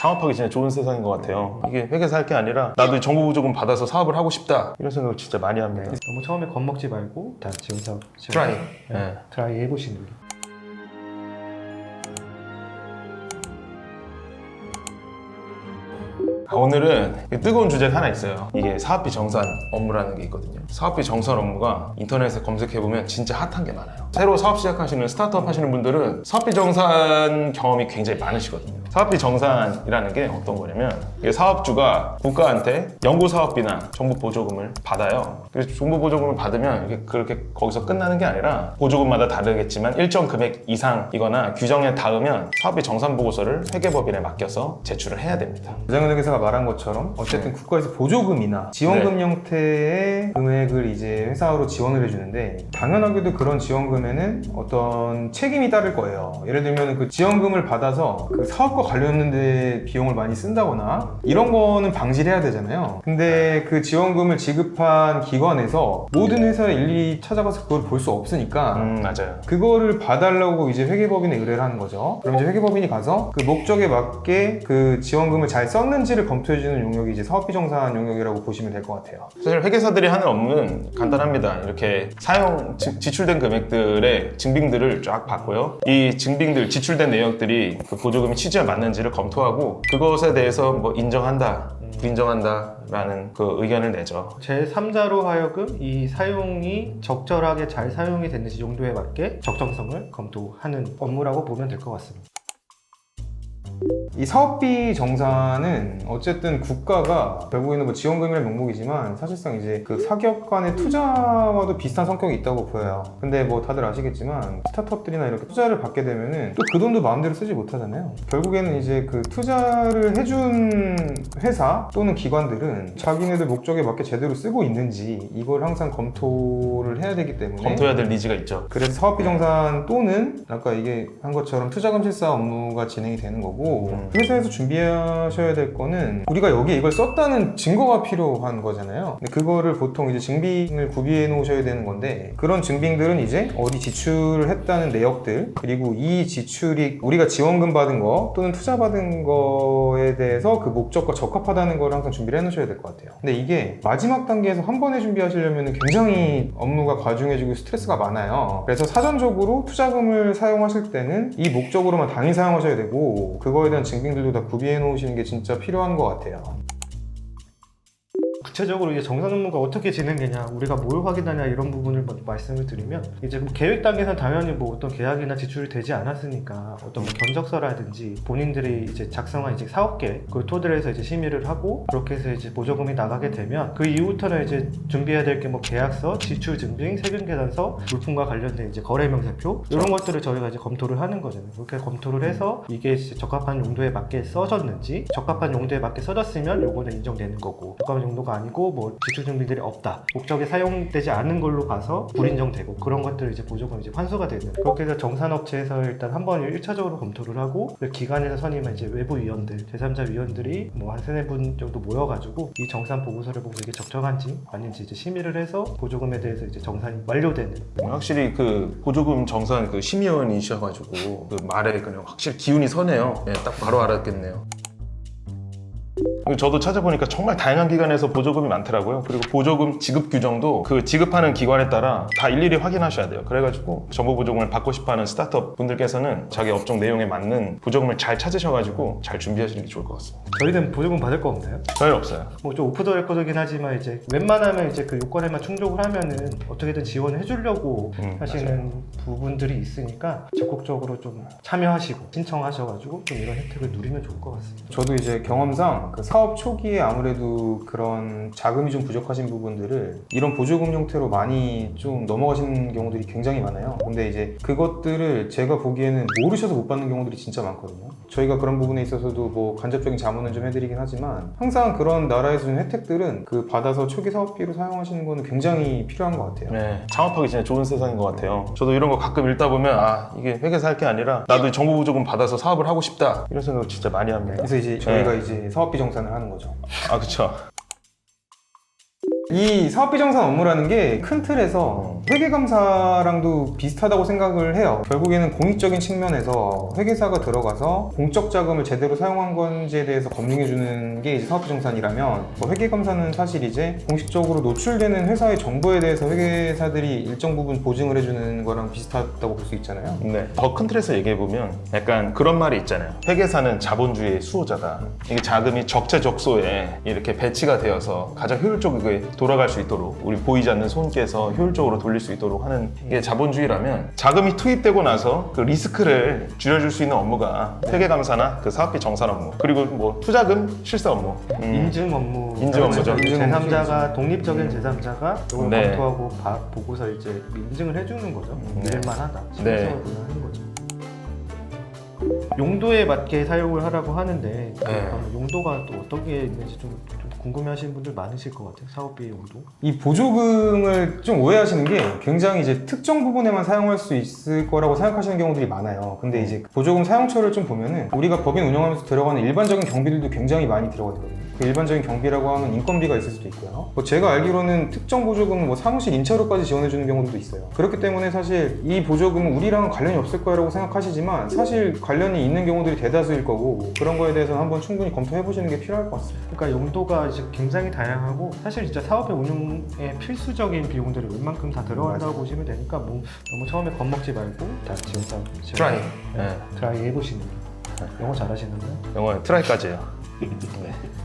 창업하기 진짜 좋은 세상인 것 같아요. 이게 회계사 할 게 아니라 나도 정부 보조금 받아서 사업을 하고 싶다 이런 생각을 진짜 많이 합니다. 너무 처음에 겁먹지 말고 다 지원 사업 트라이. 네. 네. 트라이 해보시는 게. 아, 오늘은 뜨거운 주제가 하나 있어요. 이게 사업비 정산 업무라는 게 있거든요. 사업비 정산 업무가 인터넷에 검색해보면 진짜 핫한 게 많아요. 새로 사업 시작하시는 스타트업 하시는 분들은 사업비 정산 경험이 굉장히 많으시거든요. 사업비 정산이라는 게 어떤 거냐면 이게 사업주가 국가한테 연구 사업비나 정부 보조금을 받아요. 그래서 정부 보조금을 받으면 이게 그렇게 거기서 끝나는 게 아니라 보조금마다 다르겠지만 일정 금액 이상이거나 규정에 닿으면 사업비 정산 보고서를 회계법인에 맡겨서 제출을 해야 됩니다. 배정현 회사가 말한 것처럼 어쨌든 국가에서 보조금이나 지원금 형태의 금액을 이제 회사로 지원을 해주는데 당연하게도 그런 지원금 에는 어떤 책임이 따를 거예요. 예를 들면 그 지원금을 받아서 그 사업과 관련된 비용을 많이 쓴다거나 이런 거는 방지를 해야 되잖아요. 근데 그 지원금을 지급한 기관에서 모든 회사에 일일이 찾아가서 그걸 볼 수 없으니까 음 맞아요. 그거를 봐달라고 이제 회계법인에 의뢰를 하는 거죠. 그럼 이제 회계법인이 가서 그 목적에 맞게 그 지원금을 잘 썼는지를 검토해주는 용역이 이제 사업비 정산 용역이라고 보시면 될 것 같아요. 사실 회계사들이 하는 업무는 간단합니다. 이렇게 사용 지- 지출된 금액들 의 증빙들을 쫙 받고요. 이 증빙들 지출된 내역들이 그 보조금이 취지에 맞는지를 검토하고 그것에 대해서 뭐 인정한다, 부인정한다라는 그 의견을 내죠. 제 3자로 하여금 이 사용이 적절하게 잘 사용이 됐는지 용도에 맞게 적정성을 검토하는 업무라고 보면 될 것 같습니다. 이 사업비 정산은 어쨌든 국가가 결국에는 뭐 지원금이라는 명목이지만 사실상 이제 그 사기업 간의 투자와도 비슷한 성격이 있다고 보여요. 근데 뭐 다들 아시겠지만 스타트업들이나 이렇게 투자를 받게 되면은 또 그 돈도 마음대로 쓰지 못하잖아요. 결국에는 이제 그 투자를 해준 회사 또는 기관들은 자기네들 목적에 맞게 제대로 쓰고 있는지 이걸 항상 검토를 해야 되기 때문에 검토해야 될 니즈가 있죠. 그래서 사업비 정산 또는 아까 이게 한 것처럼 투자금 실사 업무가 진행이 되는 거고 음. 회사에서 준비하셔야 될 거는 우리가 여기에 이걸 썼다는 증거가 필요한 거잖아요. 근데 그거를 보통 이제 증빙을 구비해 놓으셔야 되는 건데 그런 증빙들은 이제 어디 지출을 했다는 내역들 그리고 이 지출이 우리가 지원금 받은 거 또는 투자 받은 거에 대해서 그 목적과 적합하다는 걸 항상 준비를 해 놓으셔야 될 것 같아요. 근데 이게 마지막 단계에서 한 번에 준비하시려면 굉장히 업무가 과중해지고 스트레스가 많아요. 그래서 사전적으로 투자금을 사용하실 때는 이 목적으로만 당일 사용하셔야 되고 그거 에 대한 증빙들도 다 구비해 놓으시는 게 진짜 필요한 것 같아요. 구체적으로 이제 정산 업무가 어떻게 진행되냐, 우리가 뭘 확인하냐 이런 부분을 먼저 말씀을 드리면 이제 뭐 계획 단계에서는 당연히 뭐 어떤 계약이나 지출이 되지 않았으니까 어떤 뭐 견적서라든지 본인들이 이제 작성한 이제 사업 계획 그걸 토대로 해서 이제 심의를 하고 그렇게 해서 이제 보조금이 나가게 되면 그 이후부터는 이제 준비해야 될 게 뭐 계약서, 지출 증빙, 세금 계산서, 물품과 관련된 이제 거래 명세표 이런 것들을 저희가 이제 검토를 하는 거잖아요. 그렇게 검토를 해서 이게 적합한 용도에 맞게 써졌는지 적합한 용도에 맞게 써졌으면 요거는 인정되는 거고 적합한 용도가 아니고 뭐 지출 증빙들이 없다 목적에 사용되지 않은 걸로 봐서 불인정되고 그런 것들을 이제 보조금 이제 환수가 되는 그렇게 해서 정산업체에서 일단 한 번 1차적으로 검토를 하고 그 기관에서 선임한 이제 외부 위원들 제3자 위원들이 뭐 한 세네 분 정도 모여가지고 이 정산 보고서를 보고 이게 적정한지 아닌지 이제 심의를 해서 보조금에 대해서 이제 정산이 완료되는 확실히 그 보조금 정산 그 심의원이셔가지고 그 말에 그냥 확실히 기운이 서네요. 예, 딱 바로 알았겠네요. 저도 찾아보니까 정말 다양한 기관에서 보조금이 많더라고요. 그리고 보조금 지급 규정도 그 지급하는 기관에 따라 다 일일이 확인하셔야 돼요. 그래가지고 정부 보조금을 받고 싶어하는 스타트업 분들께서는 자기 업종 내용에 맞는 보조금을 잘 찾으셔가지고 잘 준비하시는 게 좋을 것 같습니다. 저희는 보조금 받을 거 없나요? 저희 없어요. 뭐 좀 오프 더 레코드긴 하지만 이제 웬만하면 이제 그 요건에만 충족을 하면은 어떻게든 지원을 해주려고 음, 하시는 부분들이 있으니까 적극적으로 좀 참여하시고 신청하셔가지고 좀 이런 혜택을 누리면 좋을 것 같습니다. 저도 이제 경험상 그 사업 초기에 아무래도 그런 자금이 좀 부족하신 부분들을 이런 보조금 형태로 많이 좀 넘어가시는 경우들이 굉장히 많아요. 근데 이제 그것들을 제가 보기에는 모르셔서 못 받는 경우들이 진짜 많거든요. 저희가 그런 부분에 있어서도 뭐 간접적인 자문은 좀 해드리긴 하지만 항상 그런 나라에서 주는 혜택들은 그 받아서 초기 사업비로 사용하시는 거는 굉장히 필요한 것 같아요. 네, 창업하기 진짜 좋은 세상인 것 같아요. 저도 이런 거 가끔 읽다 보면 아 이게 회계사 할 게 아니라 나도 정부 보조금 받아서 사업을 하고 싶다 이런 생각을 진짜 많이 합니다. 그래서 이제 저희가 이제 사업비 정산 을 하는 거죠. 아 그쵸. 이 사업비 정산 업무라는 게 큰 틀에서 회계감사랑도 비슷하다고 생각을 해요. 결국에는 공익적인 측면에서 회계사가 들어가서 공적 자금을 제대로 사용한 건지에 대해서 검증해주는 게 이제 사업비 정산이라면 뭐 회계감사는 사실 이제 공식적으로 노출되는 회사의 정보에 대해서 회계사들이 일정 부분 보증을 해주는 거랑 비슷하다고 볼 수 있잖아요. 네. 더 큰 틀에서 얘기해 보면 약간 그런 말이 있잖아요. 회계사는 자본주의의 수호자다. 이게 자금이 적재적소에 이렇게 배치가 되어서 가장 효율적이게 돌아갈 수 있도록 우리 보이지 않는 손께서 효율적으로 돌릴 수 있도록 하는 게 자본주의라면 자금이 투입되고 나서 그 리스크를 줄여줄 수 있는 업무가 회계감사나 그 사업비 정산 업무 그리고 뭐 투자금 실세 업무. 음. 인증 업무 인증 업무죠. 업무 제3자가 독립적인 제3자가 이걸 네. 검토하고 봐- 보고서 이제 인증을 해주는 거죠. 네. 믿을만하다. 네. 신뢰성을 부여하는 거죠. 용도에 맞게 사용을 하라고 하는데 그러면 용도가 또 어떻게 있는지 좀, 좀 궁금해하시는 분들 많으실 것 같아요. 사업비 용도. 이 보조금을 좀 오해하시는 게 굉장히 이제 특정 부분에만 사용할 수 있을 거라고 생각하시는 경우들이 많아요. 근데 이제 보조금 사용처를 좀 보면은 우리가 법인 운영하면서 들어가는 일반적인 경비들도 굉장히 많이 들어가거든요. 그 일반적인 경비라고 하면 인건비가 있을 수도 있고요. 뭐 제가 알기로는 특정 보조금은 뭐 사무실 임차료까지 지원해주는 경우도 있어요. 그렇기 때문에 사실 이 보조금은 우리랑은 관련이 없을 거라고 생각하시지만 사실 관련이 있는 경우들이 대다수일 거고 그런 거에 대해서는 한번 충분히 검토해 보시는 게 필요할 것 같습니다. 그러니까 용도가 이제 굉장히 다양하고 사실 진짜 사업의 운영에 필수적인 비용들이 웬만큼 다 들어간다고 보시면 되니까 뭐 너무 처음에 겁먹지 말고 다 지원사 트라이. 네. 트라이 해보시는 게 영어 잘하시는가요? 영어 트라이까지예요. 네.